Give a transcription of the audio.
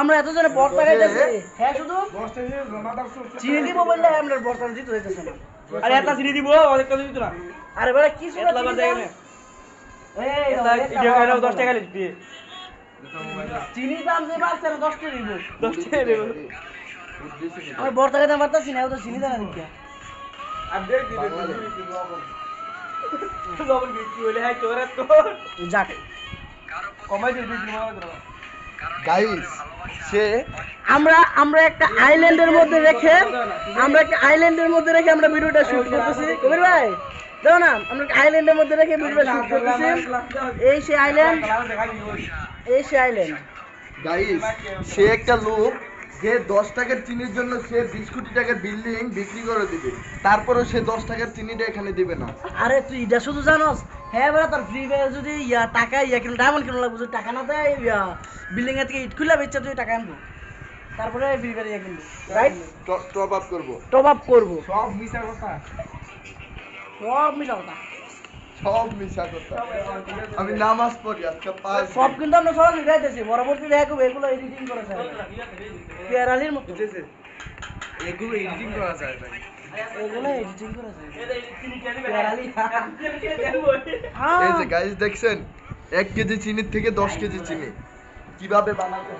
আমরা এতজনে বর্তা খাইতেছি হ্যাঁ শুধু দশ চিনি দিব বললে আমরা বর্তা দিতে হইতেছে না আরে এত চিনি দিব অনেক কথা দিত না আরে বেটা কি শুনে এত লাগার জায়গা এই এটা দাও, ইডিও একটা এনে দাও, 10 টাকা লিখবি চিনি দাম যে বাড়ছে না 10 টাকা দিব 10 টাকা দেব আমি বর্তা খাইতে পারতাছি না ও তো চিনি দাম আপডেট দিবে বাংলাদেশ। বিক্রি হলে হ্যাঁ তোরা। তো যাক। কমাই দিবি বিক্রি মারা গাইস সে আমরা আমরা একটা আইল্যান্ডের মধ্যে রেখে আমরা একটা আইল্যান্ডের মধ্যে রেখে আমরা ভিডিওটা শুট করতেছি। কবির ভাই দেখো না আমরা আইল্যান্ডের মধ্যে রেখে ভিডিওটা শুট করতেছি। এই সেই আইল্যান্ড এই সেই আইল্যান্ড গাইস সে একটা লোক যে দশ টাকার চিনির জন্য সে বিশ কোটি টাকার বিল্ডিং বিক্রি করে দিবে তারপরেও সে দশ টাকার চিনিটা এখানে দিবে না। আরে তুই এটা শুধু জানোস? হ্যাঁ বেড়া তোর ফ্রি ফায়ার যদি ইয়া টাকা ইয়া কিনো ডায়মন্ড কিনো লাগবে যদি টাকা না দেয় ইয়া বিল্ডিং এর থেকে ইট খুলে বেচছে তুই টাকা আনব। তারপরে ফ্রি ফায়ার ইয়া কিনবো রাইট টপ আপ করব। টপ আপ করব। সব মিশা কথা। সব মিশা কথা। সব মিশা কথা আমি নামাজ পড়ি আজকে পাঁচ সব কিন্তু আমরা সরাসরি গাইতেছি পরবর্তী দেখো এগুলো এডিটিং করা যায়। পেয়ারালির মতো। এগুলো এডিটিং করা যায় ভাই। এগুলো এডিটিং করা যায়। চিনি কেন পেয়ারালি। এই যে গাইস দেখছেন এক কেজি চিনির থেকে দশ কেজি চিনি। কীভাবে বানাতে